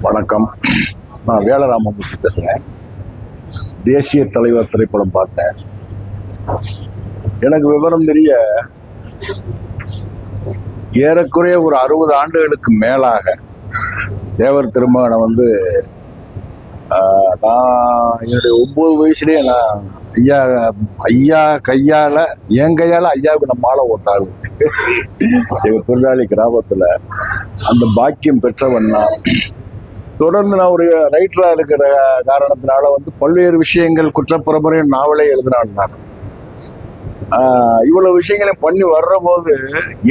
வணக்கம். நான் வேலராமமூர்த்தி பேசுகிறேன் தேசிய தலைவர் திரைப்படம் பார்த்தேன். எனக்கு விவரம் தெரிய ஏறக்குறைய ஒரு அறுபது ஆண்டுகளுக்கு மேலாக தேவர் திருமகனை வந்து நான் என்னுடைய ஒன்பது வயசுலேயே நான் ஐயா ஐயா கையால் என் கையால் ஐயாவுக்கு நான் மாலை ஓட்டாள் எங்கள் தொழிலாளி கிராமத்தில். அந்த பாக்கியம் பெற்றவன் நான். தொடர்ந்து நான் ஒரு ரைட்டராக இருக்கிற காரணத்தினால வந்து பல்வேறு விஷயங்கள் குற்றப்புறமுறை நாவலே எழுதினான் நான். ஆஹ் இவ்வளவு விஷயங்களையும் பண்ணி வர்ற போது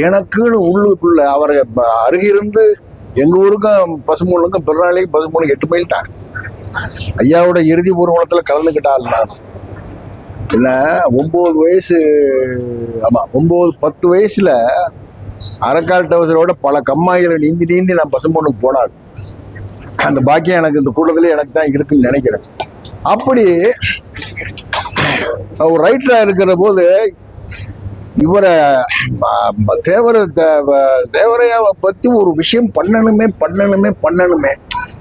எனக்குன்னு உள்ளுக்குள்ள அவரை அருகிருந்து எங்க ஊருக்கும் பசுமூலுக்கும் பிறநாளைக்கும் பசுமூலுக்கு எட்டு மைல் தான். ஐயாவோட இறுதி ஊர்வலத்துல கலந்துக்கிட்டாள் நான். என்ன ஒன்பது வயசு ஆமா ஒன்பது பத்து வயசுல அரக்கால் டவசரோட பல கம்மாய்களை நீந்தி நீந்தி நான் பசும்பொண்ணுக்கு போனாள் அந்த பாக்கியம் எனக்கு இந்த கூட்டத்துல எனக்கு தான் இருக்குன்னு நினைக்கிறேன். அப்படி ஒரு ரைட்டராக இருக்கிற போது இவரை தேவரை ம- தேவர தேவ- பத்தி ஒரு விஷயம் பண்ணணுமே பண்ணணுமே பண்ணணுமே.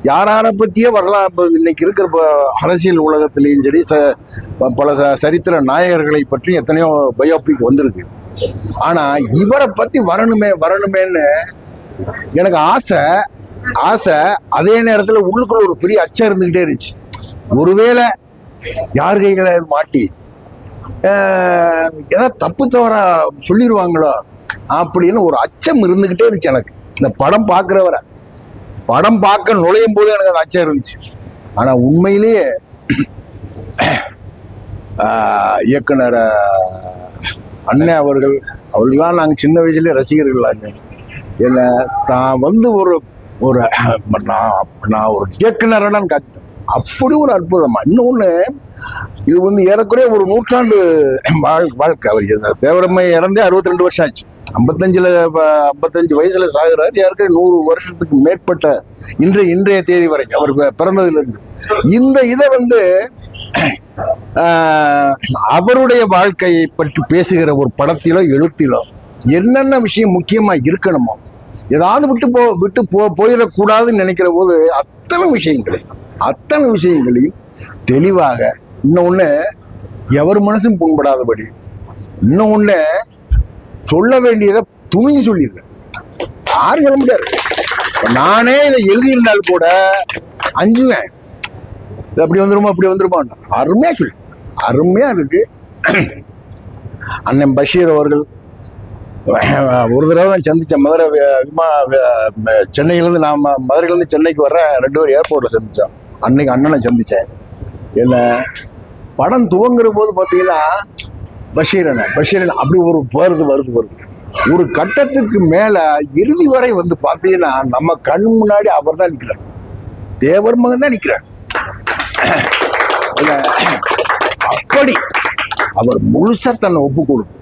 யாரார பத்தியே வரலாம் இன்னைக்கு இருக்கிற ப- அரசியல் உலகத்திலையும் சரி ச பல ச- சரித்திர நாயகர்களை பற்றி எத்தனையோ பயோபிக் வந்திருக்கு. ஆனா இவரை பத்தி வரணுமே வரணுமேன்னு எனக்கு ஆசை. ஆசை அதே நேரத்துல உள்ளுக்குள்ள ஒரு பெரிய அச்சம் இருந்துகிட்டே இருந்துச்சு. ஒருவேளை யார் கைகளை மாட்டி? ஏதாவது தப்பு தவறா சொல்லிடுவாங்களோ அப்படின்னு ஒரு அச்சம் இருந்துகிட்டே இருந்துச்சு எனக்கு. இந்த படம் பார்க்குறவரை படம் பார்க்க நுழையும் போது எனக்கு அந்த அச்சம் இருந்துச்சு. ஆனா உண்மையிலேயே இயக்குனர் அண்ணன் அவர்கள் அவர்கள்லாம் நாங்கள் சின்ன வயசுலேயே ரசிகர்களாங்க என்ன தான் வந்து ஒரு ஒரு நான் நான் ஒரு இயக்குனரான காட்டிட்டேன் அப்படி ஒரு அற்புதமா. இன்னொன்று இது வந்து ஏறக்குறைய ஒரு நூற்றாண்டு வாழ் வாழ்க்கை. அவர் தேவரம்மை இறந்தே அறுபத்தி ரெண்டு வருஷம் ஆச்சு. ஐம்பத்தஞ்சுல ஐம்பத்தஞ்சு வயசுல சாகுறாரு. ஏற்கனவே நூறு வருஷத்துக்கு மேற்பட்ட இன்றைய இன்றைய தேதி வரைக்கும் அவர் பிறந்ததுலேருந்து. பிறந்ததுல இந்த இதை வந்து ஆஹ், அவருடைய வாழ்க்கையை பற்றி பேசுகிற ஒரு படத்திலோ எழுத்திலோ என்னென்ன விஷயம் முக்கியமா இருக்கணுமோ ஏதாவது விட்டு போ விட்டு போ போயிடக்கூடாதுன்னு நினைக்கிற போது அத்தனை விஷயங்களையும் அத்தனை விஷயங்களையும் தெளிவாக இன்னொன்னு எவர் மனசும் புண்படாதபடி இன்னொன்னு சொல்ல வேண்டியதை துணிஞ்சு சொல்லிடுறேன். யாரும் சொல்ல முடியாது. நானே இதை எழுதியிருந்தால் கூட அஞ்சுவேன். இது அப்படி வந்துருமா அப்படி வந்துருமா அருமையா சொல்லு. அருமையா இருக்கு. அண்ணன் பஷீர் அவர்கள் ஒரு தடவை தான் சந்திச்சேன். மதுரை வி- விமா சென்னையிலேருந்து நான் ம- மதுரையிலேருந்து சென்னைக்கு வர ரெண்டு பேரும் ஏர்போர்ட்டில் சந்தித்தோம் அன்னைக்கு அண்ணனை சந்தித்தேன் என்ன படம் துவங்குற போது பார்த்தீங்கன்னா பஷீரனை பஷீரன் அப்படி ஒரு வருது வருது வருது. ஒரு கட்டத்துக்கு மேலே இறுதி வரை வந்து பார்த்தீங்கன்னா நம்ம கண் முன்னாடி அவர் தான் நிற்கிறார் தேவர் மகன் தான் நிற்கிறார் அப்படி அவர் முழுசா தன்னை ஒப்பு கொடுக்கும்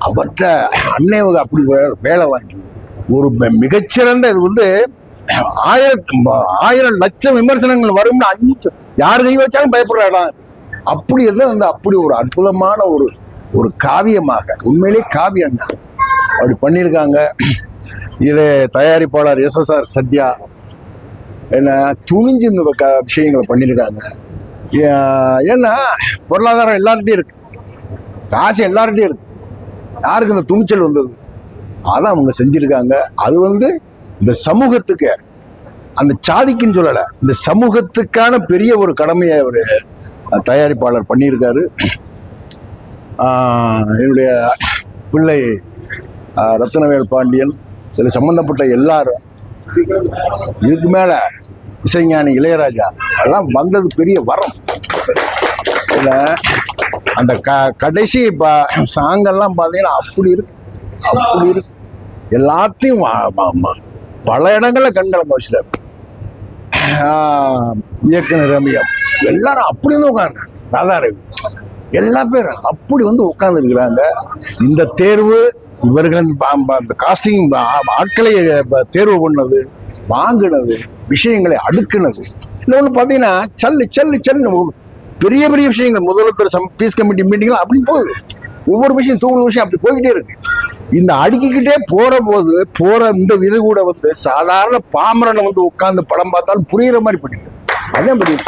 அவர்கிட்ட அன்னைவங்க அப்படி வேலை வாங்கி ஒரு மிகச்சிறந்த இது வந்து ஆயிரம் ஆயிரம் லட்சம் விமர்சனங்கள் வரும்னு அஞ்சு யார் கை வச்சாலும் பயப்படுற அப்படி எதுவும் வந்து அப்படி ஒரு அற்புதமான ஒரு ஒரு காவியமாக உண்மையிலே காவியம் தான். அப்படி பண்ணியிருக்காங்க. இது தயாரிப்பாளர் எஸ்எஸ்ஆர் சத்யா. என்ன துணிஞ்சு இந்த க- விஷயங்களை பண்ணியிருக்காங்க. ஏன்னா பொருளாதாரம் எல்லார்கிட்டையும் இருக்கு. காசு எல்லார்கிட்டையும் இருக்கு. யாருக்கு இந்த துணிச்சல் வந்தது? அதான் அவங்க செஞ்சிருக்காங்க. அது வந்து இந்த சமூகத்துக்கு அந்த சாதிக்குன்னு சொல்லலை இந்த சமூகத்துக்கான பெரிய ஒரு கடமையை அவர் தயாரிப்பாளர் பண்ணியிருக்காரு. ஆஹ் என்னுடைய பிள்ளை ரத்னவேல் பாண்டியன் இதில் சம்மந்தப்பட்ட எல்லாரும் இதுக்கு மேல இசைஞானி இளையராஜா அதெல்லாம் வந்தது பெரிய வரம். இதுல அந்த க கடைசி இப்போ சாங்கெல்லாம் பார்த்தீங்கன்னா அப்படி இருக்கு. அப்படி இருக்கு. எல்லாத்தையும் பல இடங்களில் கண்கலங்க வச்சுட்டார் இயக்குனர் ரம்யா. எல்லாரும் அப்படி வந்து உட்காந்துருக்காங்க ராதாரவி எல்லா பேரும் அப்படி வந்து உட்காந்துருக்கிறாங்க இந்த தேர்வு இவர்கள் அந்த காஸ்டிங் ஆட்களை தேர்வு பண்ணது வாங்கினது விஷயங்களை அடுக்குனது. இன்னொன்று பார்த்தீங்கன்னா சல்லு சல்லு சல்லு பெரிய பெரிய விஷயங்கள் முதல்வர் சம் பீஸ் கமிட்டி மீட்டிங்லாம் அப்படி போகுது. ஒவ்வொரு விஷயம் தூங்குற விஷயம் அப்படி போய்கிட்டே இருக்கு. இந்த அடுக்கிக்கிட்டே போற போது போற இந்த இது கூட வந்து சாதாரண பாமரனை வந்து உட்கார்ந்து படம் பார்த்தாலும் புரியுற மாதிரி பண்ணிட்டு. அதான் புரியுது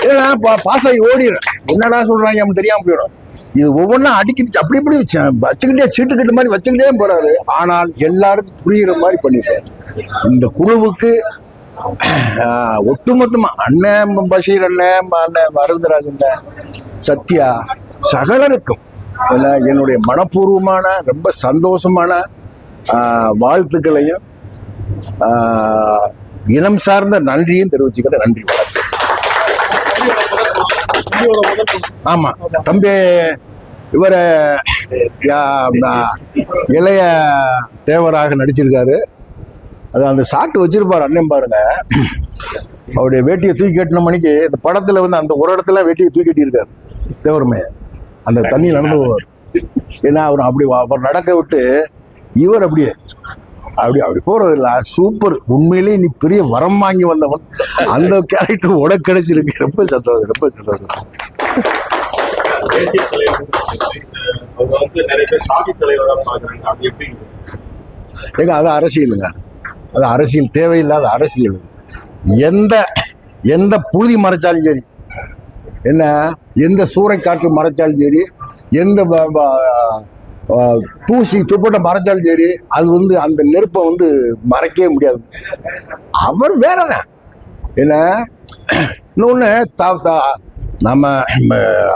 ஏன்னா பா- பாஸ் ஆகி ஓடிடும் என்னடா சொல்றாங்க அவன் தெரியாம போயிடும். இது ஒவ்வொன்றா அடிக்கிட்டு அப்படி இப்படி வச்ச- வச்சுக்கிட்டே சீட்டுக்கிட்ட மாதிரி வச்சுக்கிட்டே போறாரு. ஆனால் எல்லாருக்கும் புரியுற மாதிரி பண்ணிட்டாரு இந்த குழுவுக்கு ஒட்டுமொத்தமா அண்ணன் பஷீர் அண்ணன் அண்ணன் அரவிந்தராஜன் சத்யா சகலருக்கும் என்னுடைய மனப்பூர்வமான ரொம்ப சந்தோஷமான ஆஹ், வாழ்த்துக்களையும் ஆஹ், இனம் சார்ந்த நன்றியும் தெரிவிச்சுக்கிற நன்றி வணக்கம். ஆமா தம்பி இவர இளைய தேவராக நடிச்சிருக்காரு. அது அந்த சாட்டு வச்சிருப்பாரு அண்ணன் பாருங்க. அவருடைய வேட்டியை தூக்கி கட்டின மணிக்கு இந்த படத்துல வந்து அந்த ஒரு இடத்துல வேட்டியை தூக்கி கட்டியிருக்காரு. தேவருமே அந்த தண்ணி நடந்து போவார் ஏன்னா அவர் அப்படி அவர் நடக்க விட்டு இவர் அப்படியே அப்படி அப்படி போறது இல்ல சூப்பர் உண்மையிலேயே நீ பெரிய வரம் வாங்கி வந்தவன். அந்த கேரக்டர் உனக்கு கிடைச்சிருக்கு. ரொம்ப சந்தோஷம் ரொம்ப சந்தோஷம். ஏங்க அது அரசியலுங்க. அது அரசியல் தேவையில்லாத அரசியல். எந்த எந்த புழுதி மறைச்சாலும் சரி என்ன எந்த சூறைக்காற்று மறைச்சாலும் சரி எந்த தூசி துப்பட்டை மறைச்சாலும் சரி அது வந்து அந்த நெருப்பை வந்து மறைக்கவே முடியாது. அவர் வேறதான் என்ன இன்னொன்று நம்ம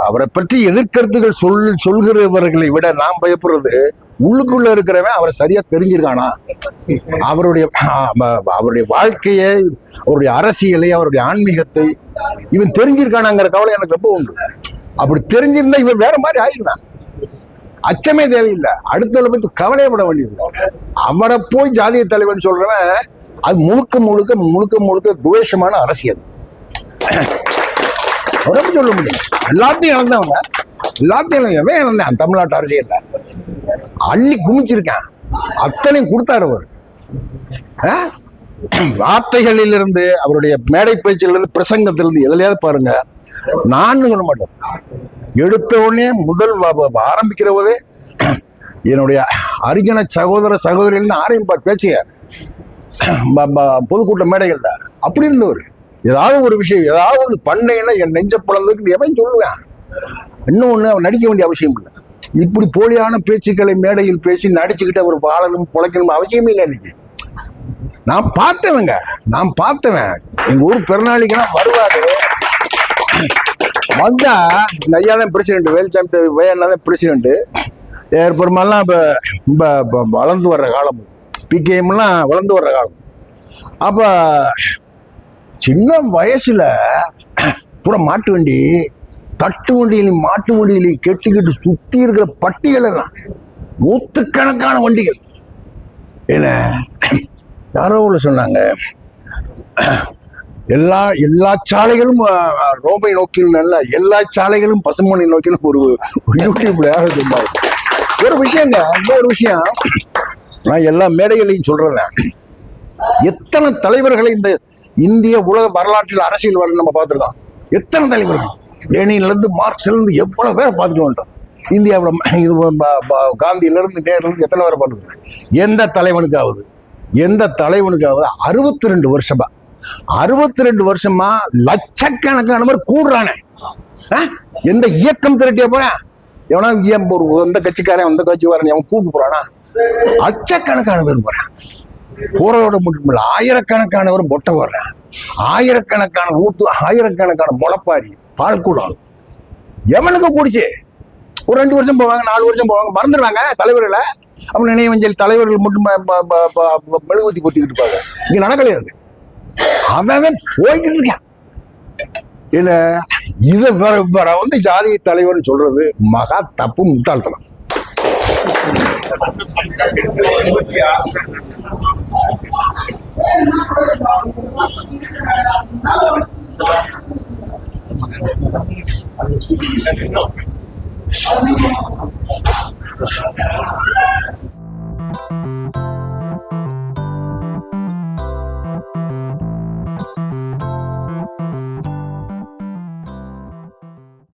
அவரை பற்றி எதிர்கருத்துகள் சொல் சொல்கிறவர்களை விட நாம் பயப்படுறது உள்ளுக்குள்ள இருக்கிறவன் அவரை சரியா தெரிஞ்சிருக்கானா? அவருடைய அவருடைய வாழ்க்கையை அவருடைய அரசியலை அவருடைய ஆன்மீகத்தை இவன் தெரிஞ்சிருக்கானாங்கிற கவலை எனக்கு ரொம்ப உண்டு. அப்படி தெரிஞ்சிருந்தா இவன் வேற மாதிரி ஆயிருந்தான். அச்சமே தேவையில்லை. அடுத்தவளை பத்தி கவலையப்பட வேண்டியது அவரை போய் ஜாதிய தலைவன் சொல்றவன் அது முழுக்க முழுக்க முழுக்க முழுக்க துவேஷமான அரசியல். சொல்ல முடியும். எல்லாத்தையும் இழந்தவங்க எல்லாத்தையும் எவன் இழந்தான் தமிழ்நாட்டு அரசியல்ல அள்ளி குமிச்சிருக்கேன். அத்தனையும் கொடுத்தாரு அவர். ஆ? வார்த்தைகளிலிருந்து அவருடைய மேடை பேச்சிலிருந்து பிரசங்கத்திலிருந்து எதுலையாவது பாருங்க. நான் சொல்ல மாட்டேன். எடுத்த உடனே முதல் ஆரம்பிக்கிற போதே என்னுடைய அரிஜன சகோதர சகோதரிகள்னு ஆரம்பிப்பார் பேச்சிய ப- பொதுக்கூட்ட மேடைகள்ல. அப்படி இருந்தவர். ஏதாவது ஒரு விஷயம் ஏதாவது ஒரு பண்ணைன்னா என் நெஞ்ச பிளந்துக்கு எவன் சொல்லுவேன்? இன்னொன்னு அவர் நடிக்க வேண்டிய அவசியம் இல்லை. இப்படி போலியான பேச்சுக்களை மேடையில் பேசி நடிச்சுக்கிட்டு அவர் வாழணும் பிழைக்கணும் அவசியமே இல்லை எனக்கு. நான் பார்த்தவங்க நான் பார்த்தவன். எங்கள் ஊர் பெருநாளிக்கெல்லாம் வருவாரு. வந்தா இந்த ஐயா தான் பிரசிடென்ட் வேலுச்சாமி வேணா தான் பிரசிடென்ட் ஏற்பெருமாலாம் இப்போ ரொம்ப வளர்ந்து வர்ற காலம். பிகேஎம்லாம் வளர்ந்து வர்ற காலம். அப்போ சின்ன வயசுல பூரா மாட்டு வண்டி தட்டு வண்டியிலையும் மாட்டு வண்டியிலையும் கெட்டிக்கிட்டு சுத்தி இருக்கிற பட்டிகள் எல்லாம் நூத்துக்கணக்கான வண்டிகள். என்ன? யாரோ ஒன்று சொன்னாங்க. எல்லா எல்லா சாலைகளும் ரோமை நோக்கிலும் நல்ல எல்லா சாலைகளும் பசுமனை நோக்கிலும் ஒரு யூடியூப்ல ஒரு விஷயங்க இன்னொரு விஷயம். நான் எல்லா மேடைகளையும் சொல்றேன் எத்தனை தலைவர்களை இந்த இந்திய உலக வரலாற்றில் அரசியல் வர நம்ம பார்த்துருக்கோம்? எத்தனை தலைவர்கள்? லெனின்ல இருந்து எவ்வளோ இருந்து எவ்வளவு பேரை பார்த்துட்டு வந்துட்டோம். இந்தியாவில் இது காந்தியிலேருந்து ப- காந்தியில இருந்து இருந்து எத்தனை பேரை பார்த்துருக்கோம் எந்த தலைவனுக்காவது எந்த தலைவனுக்காவது அறுபத்தி ரெண்டு வருஷமா அறுபத்தி ரெண்டு வருஷமா லட்சக்கணக்கான மாதிரி கூடுறானே. எந்த இயக்கம் திரட்டிய போறேன் எவனா ஒரு எந்த கட்சிக்காரன் எந்த கட்சிக்காரன் அவன் கூட்டு போறானா? லட்சக்கணக்கான பேர் போறான் போறதோட மட்டும் இல்லை ஆயிரக்கணக்கானவர் மொட்டை வர்றான் ஆயிரக்கணக்கான ஊத்து ஆயிரக்கணக்கான முளப்பாரி. பால்குடம் எவனுக்கு கூடிச்சு. ஒரு ரெண்டு வருஷம் போவாங்க நாலு வருஷம் போவாங்க மறந்துடுவாங்க தலைவர்களை. அப்ப நினைவஞ்சல் தலைவர்கள் மட்டும் மெழுகுவத்தி பொத்திக்கிட்டு இருப்பாங்க. இங்கே நடக்கலையாது அவன் அவன் போய்கிட்டு இருக்கான். இல்லை இதை வர- வர வந்து ஜாதி தலைவர்னு சொல்றது மகா தப்பு முட்டாள்தனம். and not.